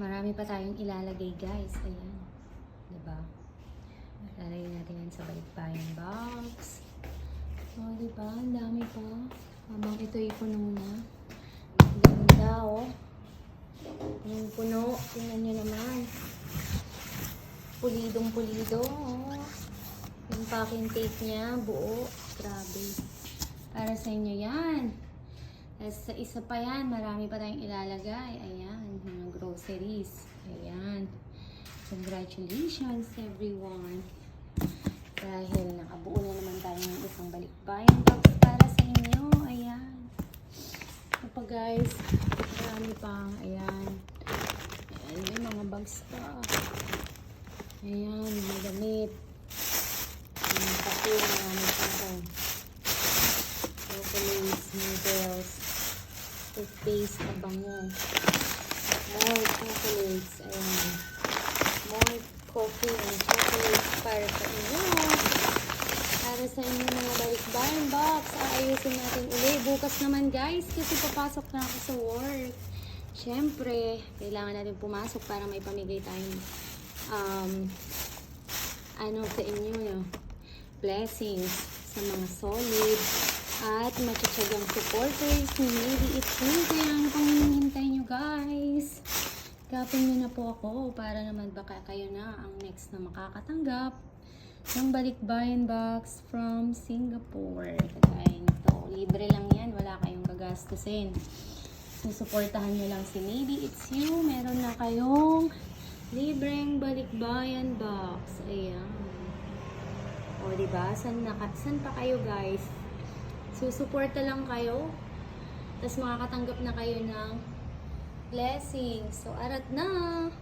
Marami pa tayong ilalagay guys. Ayan. Diba? Lalagay natin yan sa balikbayan box. Oh, diba? Ang dami pa. Habang ito'y puno na. Ganda, oh. Yung puno. Tingnan nyo naman. Pulidong pulido, oh. Yung packing tape niya, buo. Grabe. Para sa inyo yan. Tapos sa isa pa yan, marami pa tayong ilalagay. Ayan, mga groceries. Ayan. Congratulations everyone. Dahil nakabuo na naman tayo ng isang balikbayan box para sa inyo. Ayan. Ito pa guys, marami pang. Ayan. Ayan, may mga bags pa. Ayan, mga damit. Yung kape, marami pa ito. Chocolates, noodles, toothpaste, abango. More chocolates. Ayan. More coffee and chocolates para sa inyo. Para sa inyo mga balikbayan box. Aayusin natin uli. Bukas naman guys kasi papasok na ako sa work. Siyempre, kailangan natin pumasok para may pamigay tayong um, ano sa inyo, blessings sa mga solid at matsatsagang supporters ni Lady Me. Kaya ano pang hinihintay nyo guys? Gapin nyo na po ako para naman baka kayo na ang next na makakatanggap ng balikbayan box from Singapore. Kagaya nito. Libre lang yan. Wala kayong gagastusin. Susuportahan nyo lang si Maybe It's You. Meron na kayong libreng balikbayan box. Ayan. O, diba? San, naka, san pa kayo, guys? Susuporta lang kayo. Tapos makakatanggap na kayo ng blessings. So, arat na!